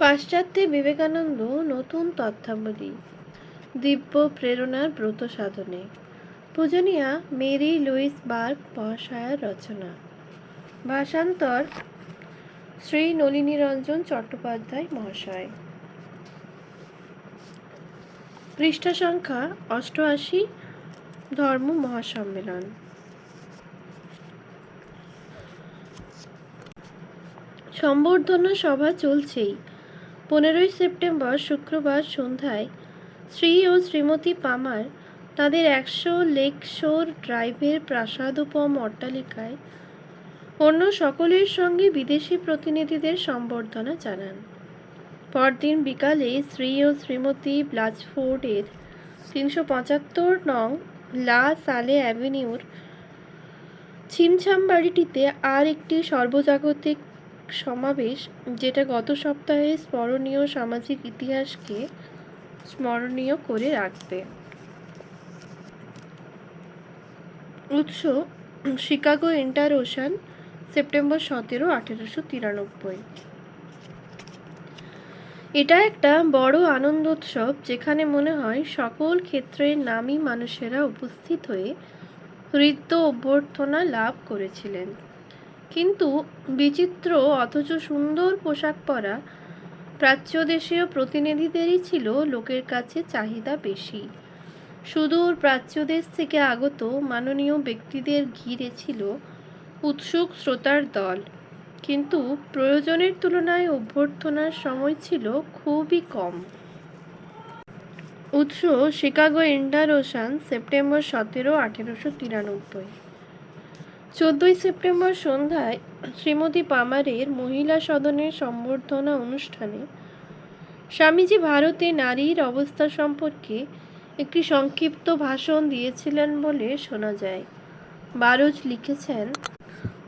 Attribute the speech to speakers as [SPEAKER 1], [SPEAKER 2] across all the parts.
[SPEAKER 1] পাশ্চাত্যে বিবেকানন্দ নতুন তথ্যাবলী দিব্য প্রেরণার ব্রত সাধনে। পূজনীয়া মেরি লুইস বার্গ মহাশয়ার রচনা। ভাষান্তর শ্রী নলিনীরঞ্জন চট্টোপাধ্যায় মহাশয়। পৃষ্ঠা সংখ্যা অষ্টআশি, ধর্ম মহাসম্মেলন। সম্বর্ধনা সভা চলছেই। পনেরোই সেপ্টেম্বর শুক্রবার সন্ধ্যায় শ্রী ও শ্রীমতী পামার তাদের একশো লেক শোর ড্রাইভের প্রাসাদোপম অট্টালিকায় অন্য সকলের সঙ্গে বিদেশি প্রতিনিধিদের সম্বর্ধনা জানান। পরদিন বিকালে শ্রী ও শ্রীমতী ব্লাজফোর্ডের তিনশো পঁচাত্তর নং লা সালে অ্যাভিনিউর ছিমছাম বাড়িটিতে আর একটি সর্বজাগতিক সমাবেশ, যেটা গত সপ্তাহে স্মরণীয় সামাজিক ইতিহাসকে স্মরণীয় করে রাখবে। উৎস, শিকাগো ইন্টার ওশান, সেপ্টেম্বর সতেরো, আঠেরোশো তিরানব্বই। এটা একটা বড় আনন্দোৎসব, যেখানে মনে হয় সকল ক্ষেত্রের নামী মানুষেরা উপস্থিত হয়ে হৃদ্য অভ্যর্থনা লাভ করেছিলেন। কিন্তু বিচিত্র অথচ সুন্দর পোশাক পরা প্রাচ্যদেশীয় প্রতিনিধিদেরই ছিল লোকের কাছে চাহিদা বেশি। সুদূর প্রাচ্যদেশ থেকে আগত মাননীয় ব্যক্তিদের ঘিরে ছিল উৎসুক শ্রোতার দল। কিন্তু প্রয়োজনের তুলনায় অভ্যর্থনার সময় ছিল খুবই কম। উৎস শিকাগো ইন্টার ওশান সেপ্টেম্বর সতেরো, আঠেরোশো তিরানব্বই। চোদ্দই সেপ্টেম্বর সন্ধ্যায় শ্রীমতী পামারের মহিলা সদনের সম্বর্ধনা অনুষ্ঠানে স্বামীজি ভারতে নারীর অবস্থা সম্পর্কে একটি সংক্ষিপ্ত ভাষণ দিয়েছিলেন বলে শোনা যায়। বারোজ লিখেছেন,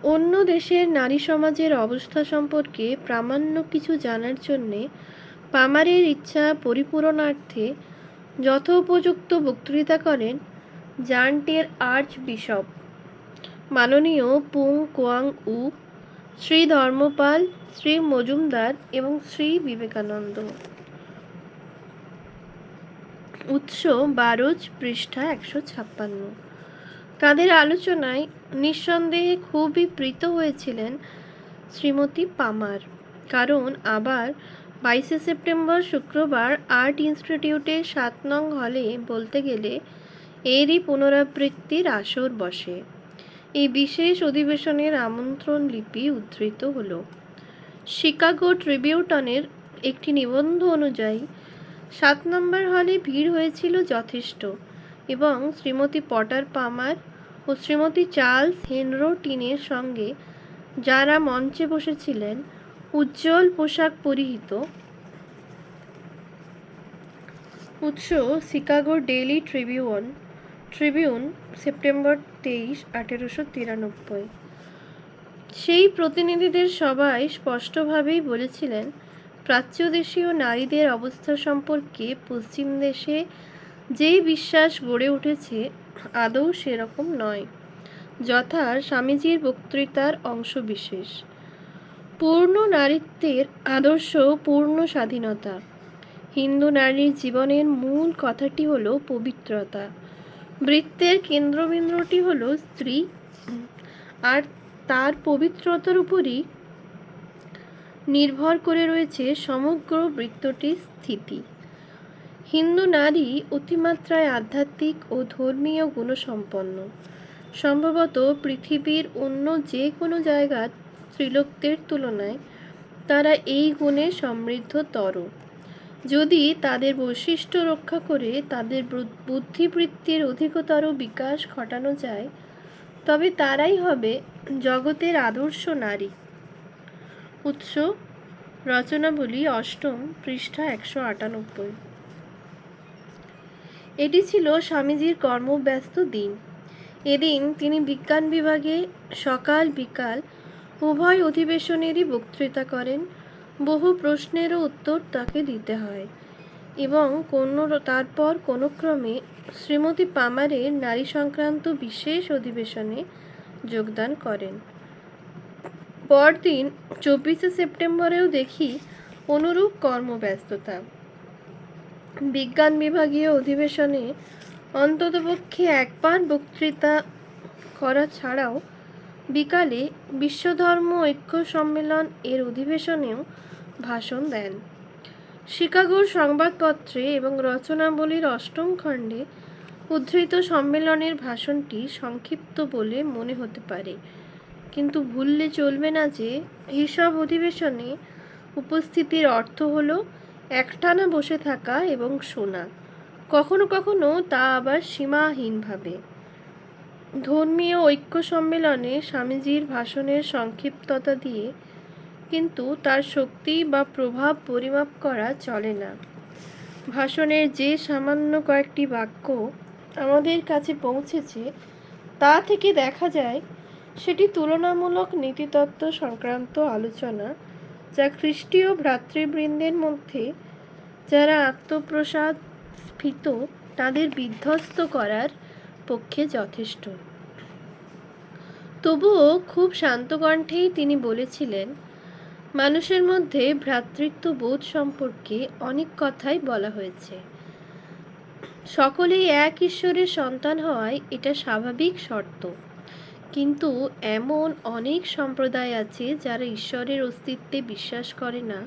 [SPEAKER 1] অন্য দেশের নারী সমাজের অবস্থা সম্পর্কে প্রামাণ্য কিছু জানার জন্যে পামারের ইচ্ছা পরিপূরণার্থে যথোপযুক্ত বক্তৃতা করেন জান্টের আর্চ বিশপ মাননীয় পুং কোয়াং উ, শ্রী ধর্মপাল, শ্রী মজুমদার এবং শ্রী বিবেকানন্দ। উৎস বারোজ পৃষ্ঠা একশো ছাপ্পান্ন। তাদের আলোচনায় নিঃসন্দেহে খুবই প্রীত হয়েছিলেন শ্রীমতী পামার। কারণ আবার বাইশে সেপ্টেম্বর শুক্রবার আর্ট ইনস্টিটিউটের সাত নং হলে বলতে গেলে এরই পুনরাবৃত্তির আসর বসে। এই বিশেষ অধিবেশনের আমন্ত্রণ লিপি উদ্ধৃত হল। শিকাগো ট্রিবিউটনের একটি নিবন্ধ অনুযায়ী, সাত নম্বর হলে ভিড় হয়েছিল যথেষ্ট এবং শ্রীমতী পটার পামার ও শ্রীমতী চার্লস হেনরো টিনের সঙ্গে যারা মঞ্চে বসেছিলেন, উজ্জ্বল পোশাক পরিহিত উৎস Chicago Daily Tribune. Tribune, September তেইশ, আঠেরোশো তিরানব্বই। সেই প্রতিনিধিদের সবাই স্পষ্টভাবেই বলেছিলেন, প্রাচ্যদেশীয় নারীদের অবস্থা সম্পর্কে পশ্চিম দেশে যেই বিশ্বাস গড়ে উঠেছে, আদৌ সেরকম নয়। যথা স্বামীজির বক্তৃতার অংশ বিশেষ। পূর্ণ নারীত্বের আদর্শ, পূর্ণ স্বাধীনতা। হিন্দু নারীর জীবনের মূল কথাটি হলো পবিত্রতা। বৃত্তের কেন্দ্রবিন্দুটি হল স্ত্রী, আর তার পবিত্রতার উপরই নির্ভর করে রয়েছে সমগ্র বৃত্তটির স্থিতি। হিন্দু নারী অতিমাত্রায় আধ্যাত্মিক ও ধর্মীয় গুণসম্পন্ন। সম্ভবত পৃথিবীর অন্য যে কোনো জায়গার স্ত্রীলোকদের তুলনায় তারা এই গুণে সমৃদ্ধতর। যদি তাদের বৈশিষ্ট্য রক্ষা করে তাদের বুদ্ধিবৃত্তির অধিকতর বিকাশ ঘটানো যায়, তবে তারাই হবে জগতের আদর্শ নারী। উৎস, রচনাবলী অষ্টম, পৃষ্ঠা একশো আটানব্বই। এটি ছিল স্বামীজির কর্মব্যস্ত দিন। এদিন তিনি বিজ্ঞান বিভাগে সকাল বিকাল উভয় অধিবেশনেরই বক্তৃতা করেন। বহু প্রশ্নেরও উত্তর তাকে দিতে হয় এবং কোনো তারপর কোনো ক্রমে শ্রীমতী পামারের নারী সংক্রান্ত বিশেষ অধিবেশনে যোগদান করেন। পরদিন চব্বিশে সেপ্টেম্বরেও দেখি অনুরূপ কর্মব্যস্ততা। বিজ্ঞান বিভাগীয় অধিবেশনে অন্ততপক্ষে একবার বক্তৃতা করা ছাড়াও বিকালে বিশ্বধর্ম ঐক্য সম্মেলন এর অধিবেশনেও ভাষণ দেন। শিকাগোর সংবাদপত্রে এবং রচনাবলীর অষ্টম খণ্ডে উদ্ধৃত সম্মেলনের ভাষণটি সংক্ষিপ্ত বলে মনে হতে পারে। কিন্তু ভুললে চলবে না যে এইসব অধিবেশনে উপস্থিতির অর্থ হলো একটানা বসে থাকা এবং শোনা। কখনো কখনো তা আবার সীমাহীনভাবে। ধর্মীয় ঐক্য সম্মেলনে স্বামীজির ভাষণের সংক্ষিপ্ততা দিয়ে কিন্তু তার শক্তি বা প্রভাব পরিমাপ করা চলে না। ভাষণের যে সামান্য কয়েকটি বাক্য আমাদের কাছে পৌঁছেছে, তা থেকে দেখা যায়, সেটি তুলনামূলক নীতিতত্ত্ব সংক্রান্ত আলোচনা, যা খ্রিস্টীয় ভ্রাতৃবৃন্দের মধ্যে যারা আত্মপ্রসাদ স্ফীত তাদের বিধ্বস্ত করার পক্ষে যথেষ্ট। তবুও খুব শান্ত কণ্ঠেই তিনি বলেছিলেন মানুষের মধ্যে ভ্রাতৃত্ব বোধ সম্পর্কে অনেক কথাই বলা হয়েছে। সকলেই এক ঈশ্বরের সন্তান হওয়ায় এটা স্বাভাবিক শর্ত। কিন্তু এমন অনেক সম্প্রদায় আছে যারা ঈশ্বরের অস্তিত্বে বিশ্বাস করে না,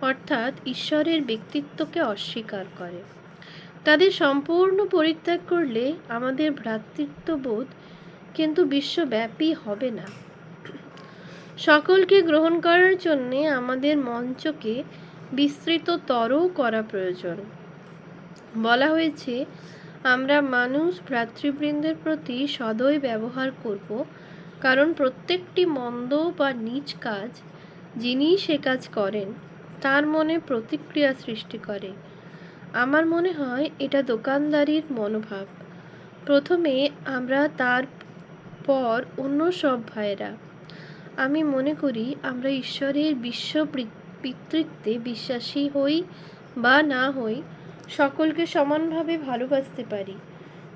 [SPEAKER 1] অর্থাৎ ঈশ্বরের ব্যক্তিত্বকে অস্বীকার করে। তাদের সম্পূর্ণ পরিত্যাগ করলে আমাদের ভ্রাতৃত্ববোধ কিন্তু বিশ্বব্যাপী হবে না। সকলকে গ্রহণ করার জন্যে আমাদের মঞ্চকে বিস্তৃততর করা প্রয়োজন। বলা হয়েছে, আমরা মানুষ ভ্রাতৃবৃন্দের প্রতি সদয় ব্যবহার করব, কারণ প্রত্যেকটি মন্দ বা নিজ কাজ যিনি সে কাজ করেন, তার মনে প্রতিক্রিয়া সৃষ্টি করে। আমার মনে হয়, এটা দোকানদারির মনোভাব। প্রথমে আমরা তার পর অন্য সব ভাইয়েরা। আমি মনে করি আমরা ঈশ্বরের বিশ্ব পিতৃত্বে বিশ্বাসী হই বা না হই, সকলকে সমানভাবে ভালোবাসতে পারি।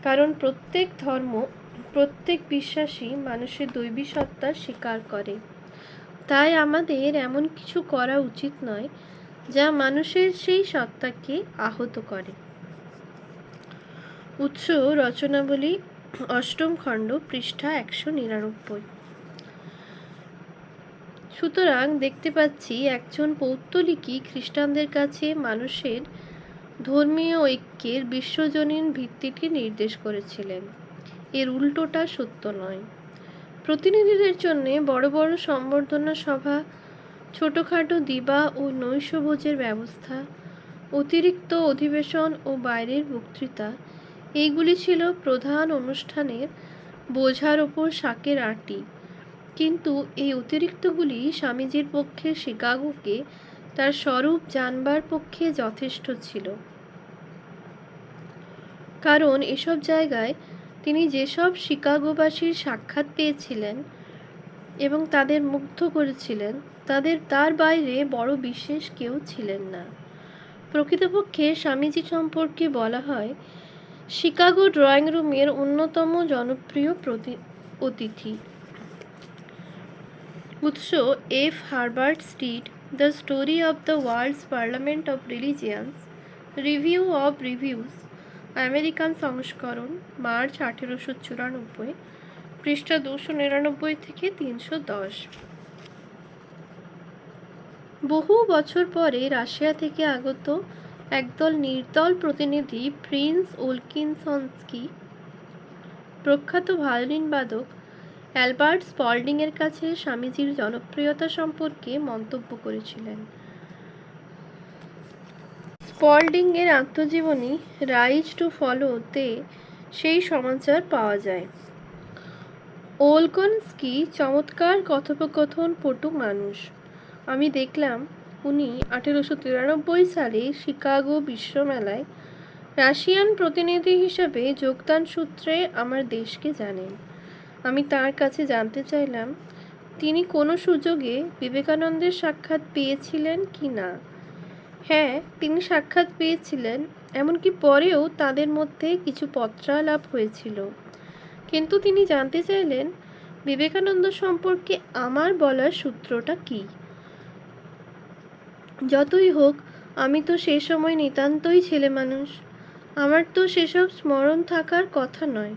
[SPEAKER 1] কারণ প্রত্যেক ধর্ম, প্রত্যেক বিশ্বাসী মানুষের দৈবী সত্তা স্বীকার করে। তাই আমাদের এমন কিছু করা উচিত নয় যা মানুষের সেই সত্তাকে আহত করে। উৎস রচনাবলী, অষ্টম খণ্ড, পৃষ্ঠা একশো নিরানব্বই। সুতরাং দেখতে পাচ্ছি একজন পৌত্তলিকই খ্রিস্টানদের কাছে মানুষের ধর্মীয় ঐক্যের বিশ্বজনীন ভিত্তিটি নির্দেশ করেছিলেন। এর উল্টোটা সত্য নয়। প্রতিনিধিদের জন্য বড় বড় সম্বর্ধনা সভা, ছোটোখাটো দিবা ও নৈশভোজের ব্যবস্থা, অতিরিক্ত অধিবেশন ও বাইরের বক্তৃতা, এইগুলি ছিল প্রধান অনুষ্ঠানের বোঝার ওপর শাকের আটি। কিন্তু এই অতিরিক্তগুলি স্বামীজির পক্ষে শিকাগোকে তার স্বরূপ জানবার পক্ষে যথেষ্ট ছিল। কারণ এসব জায়গায় তিনি যেসব শিকাগোবাসীর সাক্ষাৎ পেয়েছিলেন এবং তাদের মুগ্ধ করেছিলেন, তাদের তার বাইরে বড় বিশেষ কেউ ছিলেন না। প্রকৃতপক্ষে স্বামীজি সম্পর্কে বলা হয়, শিকাগো ড্রয়িং রুমের অন্যতম জনপ্রিয় প্রতি, অতিথি। উৎস F Herbert Stead the story of the world's Parliament of Religions Review of Reviews American সংস্করণ মার্চ আঠেরোশো চুরানব্বই, পৃষ্ঠা দুশো নিরানব্বই থেকে তিনশো দশ। বহু বছর পরে রাশিয়া থেকে আগত একদল নির্দল প্রতিনিধি, প্রিন্স ওলকিনসনস্কি প্রখ্যাত ভায়োলিন বাদক অ্যালবার্ট স্পল্ডিংয়ের কাছে স্বামীজির জনপ্রিয়তা সম্পর্কে মন্তব্য করেছিলেন। স্পল্ডিং এর আত্মজীবনী রাইজ টু ফলোতে সেই সমাচার পাওয়া যায়। ওলকনস্কি চমৎকার কথোপকথন পটু মানুষ। আমি দেখলাম উনি আঠেরোশো তিরানব্বই সালে শিকাগো বিশ্বমেলায় রাশিয়ান প্রতিনিধি হিসেবে যোগদান সূত্রে আমার দেশকে জানেন। আমি তার কাছে জানতে চাইলাম, তিনি কোনো সুযোগে বিবেকানন্দের সাক্ষাৎ পেয়েছিলেন কি না? হ্যাঁ তিনি সাক্ষাৎ পেয়েছিলেন, এমনকি পরেও তাদের মধ্যে কিছু পত্রালাপ হয়েছিল। কিন্তু তিনি জানতে চাইলেন, বিবেকানন্দ সম্পর্কে আমার বলার সূত্রটা কী? যতই হোক, আমি তো সে সময় নিতান্তই ছেলে মানুষ আমার তো সেসব স্মরণ থাকার কথা নয়।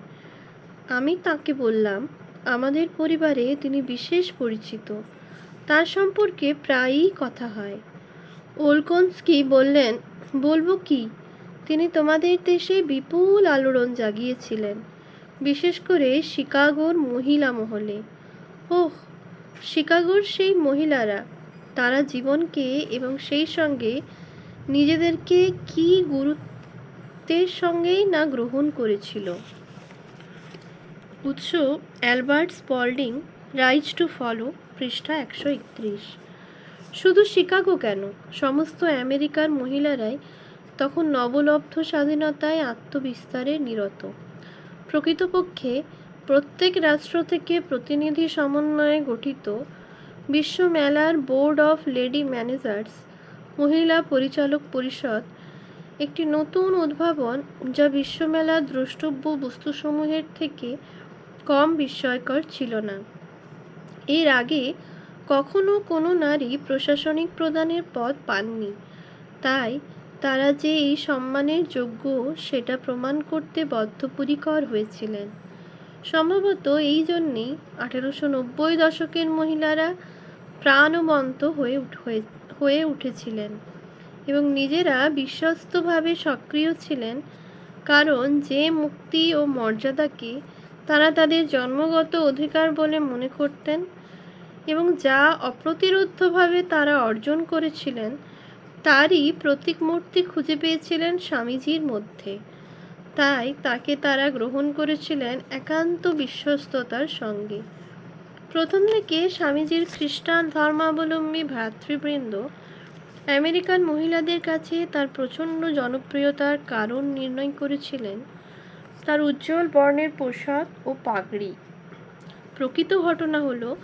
[SPEAKER 1] আমি তাকে বললাম, আমাদের পরিবারে তিনি বিশেষ পরিচিত। তার সম্পর্কে প্রায়ই কথা হয়। ওলকনস্কি বললেন, বলব কি? তিনি তোমাদের দেশে বিপুল আলোড়ন জাগিয়েছিলেন, বিশেষ করে শিকাগোর মহিলা মহলে। ওহ, শিকাগোর সেই মহিলারা, তারা জীবনকে এবং সেই সঙ্গে নিজেদেরকে কি গুরুত্বের সঙ্গেই না গ্রহণ করেছিল? উৎস Albert Spalding, rise to follow, পৃষ্ঠা একশো একত্রিশ। শুধু শিকাগো কেন? সমস্ত আমেরিকার মহিলারাই তখন নবলব্ধ স্বাধীনতায় আত্মবিস্তারে নিরত। প্রকৃতপক্ষে প্রত্যেক রাষ্ট্র থেকে প্রতিনিধি সমন্বয়ে গঠিত বিশ্ব মেলার বোর্ড অফ লেডি ম্যানেজার্স মহিলা পরিচালক পরিষদ একটি নতুন উদ্ভাবন যা বিশ্বমেলার দ্রষ্টব্য বস্তুসমূহের থেকে কম বিস্ময়কর ছিল না। এর আগে কখনো কোনো নারী প্রশাসনিক প্রদানের পদ পাননি। তাই তারা যে এই সম্মানের যোগ্য সেটা প্রমাণ করতে বদ্ধপরিকর হয়েছিলেন। সম্ভবত এই জন্যেই আঠেরোশো নব্বই দশকের মহিলারা প্রাণবন্ত হয়ে হয়ে উঠেছিলেন এবং নিজেরা বিশ্বস্তভাবে সক্রিয় ছিলেন। কারণ যে মুক্তি ও মর্যাদাকে তারা তাদের জন্মগত অধিকার বলে মনে করতেন এবং যা অপ্রতিরোধ্যভাবে তারা অর্জন করেছিলেন, তারই প্রতীক মূর্তি খুঁজে পেয়েছিলেন স্বামীজির মধ্যে। তাই তাকে তারা গ্রহণ করেছিলেন একান্ত বিশ্বস্ততার সঙ্গে। প্রথম থেকে স্বামীজির খ্রিস্টান ধর্মাবলম্বী ভ্রাতৃবৃন্দ আমেরিকান মহিলাদের কাছে তার প্রচণ্ড জনপ্রিয়তার কারণ নির্ণয় করেছিলেন। তার উজ্জ্বল বর্ণের পোশাক ও পাগড়ি। প্রকৃত ঘটনা হলো,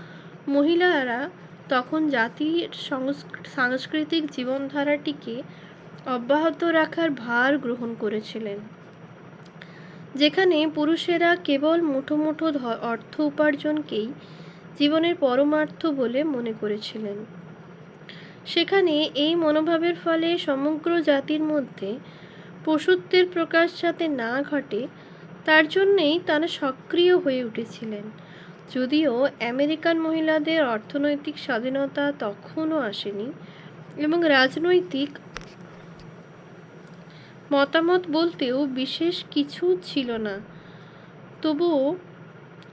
[SPEAKER 1] মহিলারা তখন জাতির সংস্ক- সাংস্কৃতিক জীবনধারাটিকে অব্যাহত রাখার ভার গ্রহণ করেছিলেন। যেখানে পুরুষেরা কেবল মুঠো মুঠো অর্থ উপার্জনকেই জীবনের পরমার্থ বলে মনে করেছিলেন। সেখানে এই মনোভাবের ফলে সমগ্র জাতির মধ্যে পশুত্বের প্রকাশ যাতে না ঘটে তার জন্যেই তারা সক্রিয় হয়ে উঠেছিলেন। যদিও আমেরিকান মহিলাদের অর্থনৈতিক স্বাধীনতা তখনও আসেনি এবং রাজনৈতিক মতামত বলতেও বিশেষ কিছু ছিল না। তবুও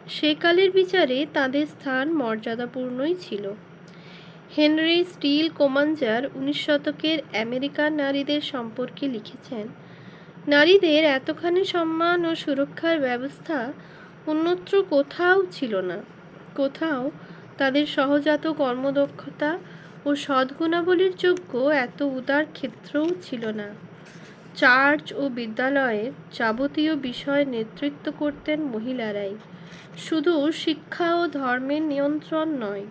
[SPEAKER 1] সেকালের বিচারে তাদের স্থান মর্যাদাপূর্ণই ছিল। হেনরি স্টিল কোমাঞ্জার উনিশ শতকের আমেরিকান নারীদের সম্পর্কে লিখেছেন নারীদের এতখানি সম্মান ও সুরক্ষার ব্যবস্থা অন্যত্র কোথাও ছিল না। কোথাও তাদের সহজাত কর্মদক্ষতা ও সদ্গুণাবলীর যোগ্য এত উদার ক্ষেত্রও ছিল না। চার্চ ও বিদ্যালয়ের যাবতীয় বিষয় নেতৃত্ব করতেন মহিলারাই। শুধু শিক্ষা ও ধর্মের নিয়ন্ত্রণ নয়,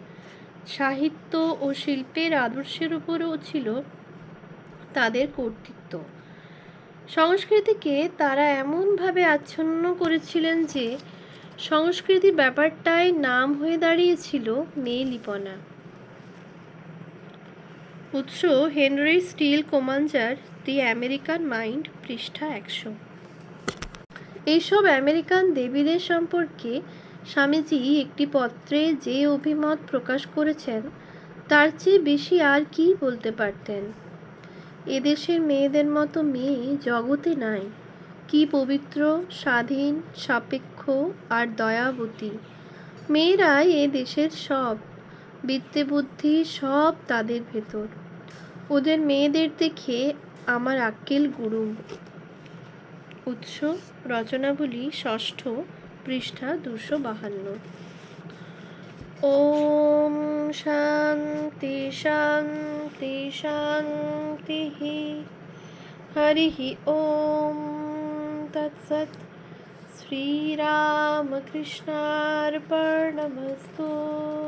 [SPEAKER 1] সাহিত্য ও শিল্পের আদর্শের উপরও ছিল তাদের কর্তৃত্ব। সংস্কৃতিকে তারা এমনভাবে আচ্ছন্ন করেছিলেন যে সংস্কৃতি ব্যাপারটাই নাম হয়ে দাঁড়িয়েছিল মেয়েলিপনা। উৎস Henry Steele Commager, the American Mind, পৃষ্ঠা একশো। এইসব আমেরিকান দেবীদের সম্পর্কে স্বামীজি একটি পত্রে যে অভিমত প্রকাশ করেছেন, তার চেয়ে বেশি আর কি বলতে পারতেন? এদেশের মেয়েদের মতো মেয়ে জগতে নাই। কি পবিত্র, স্বাধীন, সাপেক্ষ আর দয়াবতী। মেয়েরাই এ দেশের সব বিদ্যে বুদ্ধি সব তাদের ভেতর। ওদের মেয়েদের দেখে আমার আক্কেল গুরু। উৎস, রচনাবলী ষষ্ঠ পৃষ্ঠা দুশো বাহান্ন। ॐ शांति शांति शांति हरि ओम तत्सत्। श्रीरामकृष्णार्पणमस्तु।